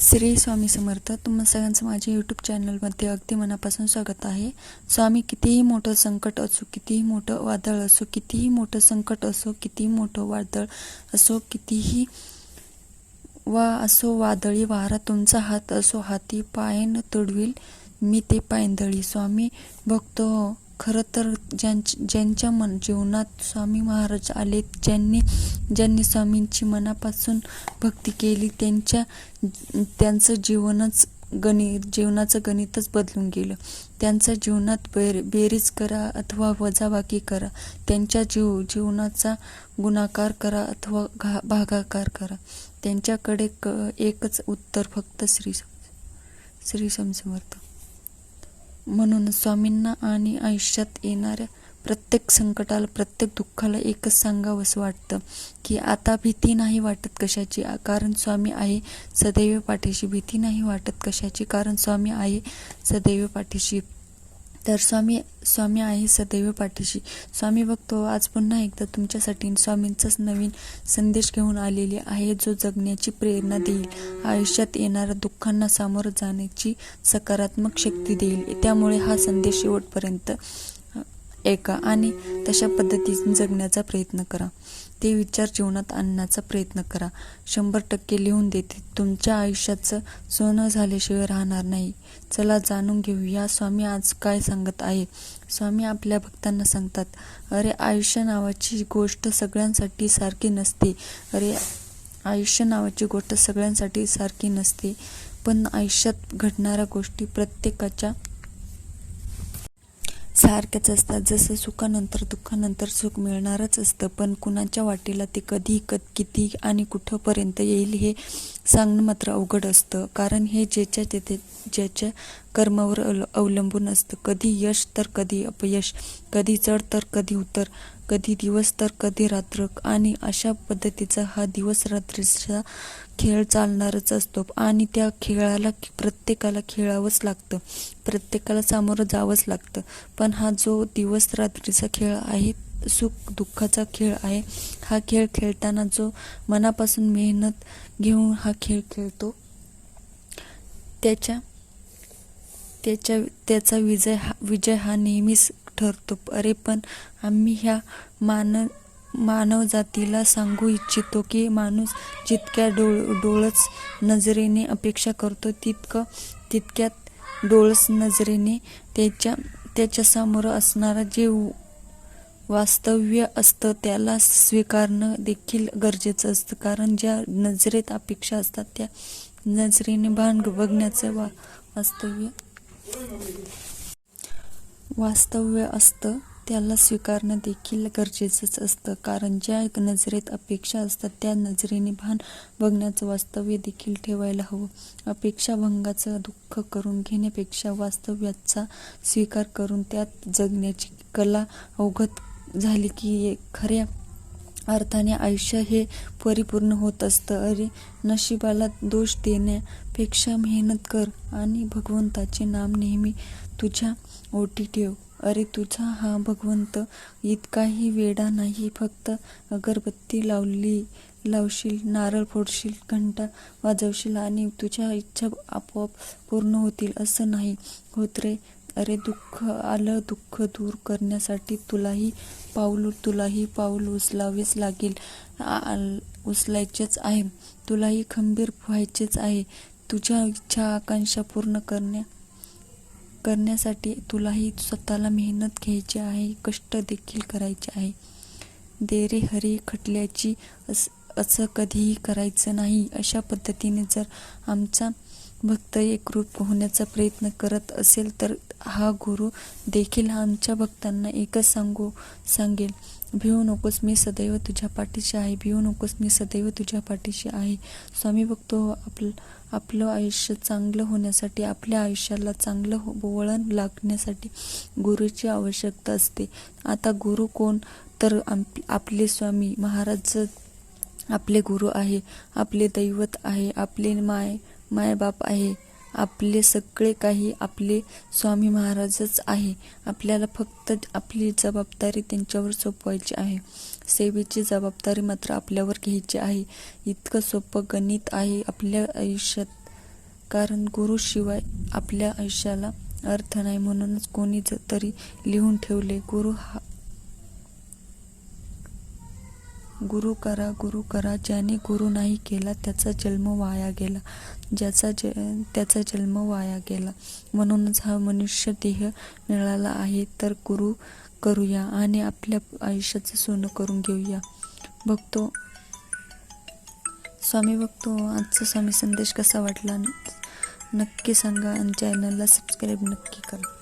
श्री स्वामी समर्थ तुम्हा सगळ्यांचं माझ्या यूट्यूब चॅनलमध्ये अगदी मनापासून स्वागत आहे. स्वामी कितीही मोठं संकट असो कितीही मोठं वादळ असो कितीही मोठं संकट असो कितीही मोठं वादळ असो कितीही वा असो वादळी वारा तुमचा हात असो हाती पायन तुडविल मी ते पायंदळी स्वामी बघतो खरं तर ज्यांच्या ज्यांच्या मन जीवनात स्वामी महाराज आले ज्यांनी ज्यांनी स्वामींची मनापासून भक्ती केली त्यांच्या त्यांचं जीवनच गणित जीवनाचं गणितच बदलून गेलं. त्यांच्या जीवनात बेर बेरीज करा अथवा वजाबाकी करा. त्यांच्या जीव जीवनाचा गुणाकार करा अथवा घा भागाकार करा. त्यांच्याकडे क एकच उत्तर फक्त श्री श्री समर्थ म्हणून स्वामींना आणि आयुष्यात येणाऱ्या प्रत्येक संकटाला प्रत्येक दुःखाला एकच सांगावंसं वाटतं की आता भीती नाही वाटत कशाची. कारण स्वामी आहे सदैव पाठीशी. भीती नाही वाटत कशाची. कारण स्वामी आहे सदैव पाठीशी. तर स्वामी स्वामी आहे सदैव पाठीशी. स्वामी बघतो आज पुन्हा एकदा तुमच्यासाठी स्वामींचाच नवीन संदेश घेऊन आलेले आहे जो जगण्याची प्रेरणा देईल. आयुष्यात येणाऱ्या दुःखांना सामोरं जाण्याची सकारात्मक शक्ती देईल. त्यामुळे हा संदेश शेवटपर्यंत ऐका आणि तशा पद्धतीने जगण्याचा प्रयत्न करा. ते विचार जीवनात आणण्याचा प्रयत्न करा. शंभर टक्के लिहून देते. तुमच्या आयुष्याचं सोनं झाल्याशिवाय राहणार नाही. चला जाणून घेऊ या स्वामी आज काय सांगत आहे. स्वामी आपल्या भक्तांना सांगतात अरे आयुष्य नावाची गोष्ट सगळ्यांसाठी सारखी नसते. अरे आयुष्य नावाची गोष्ट सगळ्यांसाठी सारखी नसते. पण आयुष्यात घडणाऱ्या गोष्टी प्रत्येकाच्या सारख्याच असतात. जसं सुखानंतर दुःखानंतर सुख मिळणारच असतं. पण कुणाच्या वाटेला ते कधी कत किती आणि कुठंपर्यंत येईल हे सांगणं मात्र अवघड असतं. कारण हे ज्याच्या तेथे ज्याच्या कर्मावर अवलंबून असतं. कधी यश तर कधी अपयश कधी चढ तर कधी उतर कधी दिवस तर कधी रात्र. आणि अशा पद्धतीचा हा दिवस रात्रीचा खेळ चालणारच असतो. आणि त्या खेळाला प्रत्येकाला खेळावंच लागतं. प्रत्येकाला सामोरं जावंच लागतं. पण हा जो दिवस रात्रीचा खेळ आहे सुख दुःखाचा खेळ आहे हा खेळ खेळताना जो मनापासून मेहनत घेऊन हा खेळ खेळतो त्याच्या त्याच्या त्याचा विजय हा विजय हा नेहमीच ठरतो. अरे पण आम्ही ह्या मान मानवजातीला सांगू इच्छितो की माणूस जितक्या डोळ डोळस नजरेने अपेक्षा करतो तितकं तितक्यात डोळस नजरेने त्याच्या त्याच्यासमोर असणारा जे वास्तव्य असतं त्याला स्वीकारणं देखील गरजेचं असतं. कारण ज्या नजरेत अपेक्षा असतात त्या नजरेने भान बघण्याचं वा वास्तव्य वास्तव्य असतं त्याला स्वीकारणं देखील गरजेचंच असतं. कारण ज्या नजरेत अपेक्षा असतात त्या नजरेने भान बघण्याचं वास्तव्य देखील ठेवायला हवं. अपेक्षा भंगाचं दुःख करून घेण्यापेक्षा वास्तव्याचा स्वीकार करून त्यात जगण्याची कला अवगत झाली की खऱ्या अर्थाने आयुष्य हे परिपूर्ण होत असतं. अरे नशिबाला दोष देण्यापेक्षा मेहनत कर आणि भगवंताचे नाम नेहमी तुझ्या ओटी ठेव. अरे तुझा हा भगवंत इतकाही वेडा नाही फक्त अगरबत्ती लावली लावशील नारळ फोडशील घंटा वाजवशील आणि तुझ्या इच्छा आपोआप पूर्ण होतील असं नाही. होत रे अरे दुःख आलं दुःख दूर करण्यासाठी तुलाही पाऊल तुलाही पाऊल उचलावेच लागेल. उचलायचेच आहे. तुलाही खंबीर व्हायचेच आहे. तुझ्या इच्छा आकांक्षा पूर्ण करण्या करण्यासाठी तुलाही स्वतःला मेहनत घ्यायची आहे कष्ट देखील करायचे आहे. देरे हरी खटल्याची अस असं कधीही करायचं नाही. अशा पद्धतीने जर आमचा भक्त एकरूप होण्याचा प्रयत्न करत असेल तर हा गुरु देखील आमच्या भक्तांना एकच सांगू सांगेल. भिवू नकोस मी सदैव तुझ्या पाठीशी आहे. भिवू नकोस मी सदैव तुझ्या पाठीशी आहे. स्वामी बघतो हो, आपलं आपलं आयुष्य चांगलं होण्यासाठी आपल्या आयुष्याला चांगलं हो वळण लागण्यासाठी गुरुची आवश्यकता असते. आता गुरु कोण? तर आपले स्वामी महाराज आपले गुरु आहे आपले दैवत आहे आपले माय मायबाप आहे. आपले सगळे काही आपले स्वामी महाराजच आहे. आपल्याला फक्त आपली जबाबदारी त्यांच्यावर सोपवायची आहे. सेवेची जबाबदारी मात्र आपल्यावर घ्यायची आहे. इतकं सोपं गणित आहे आपल्या आयुष्यात. कारण गुरुशिवाय आपल्या आयुष्याला अर्थ नाही म्हणूनच कोणी तरी लिहून ठेवले गुरु हा गुरु करा गुरु करा ज्याने गुरु नाही केला त्याचा जन्म वाया गेला. ज्याचा ज त्याचा जन्म वाया गेला. म्हणूनच हा मनुष्य देह मिळाला आहे तर गुरु करूया आणि आपल्या आयुष्याचं सोनं करून घेऊया. बघतो स्वामी बघतो आजचा स्वामी संदेश कसा वाटला? नक्की सांगा आणि चॅनलला सबस्क्राईब नक्की करा.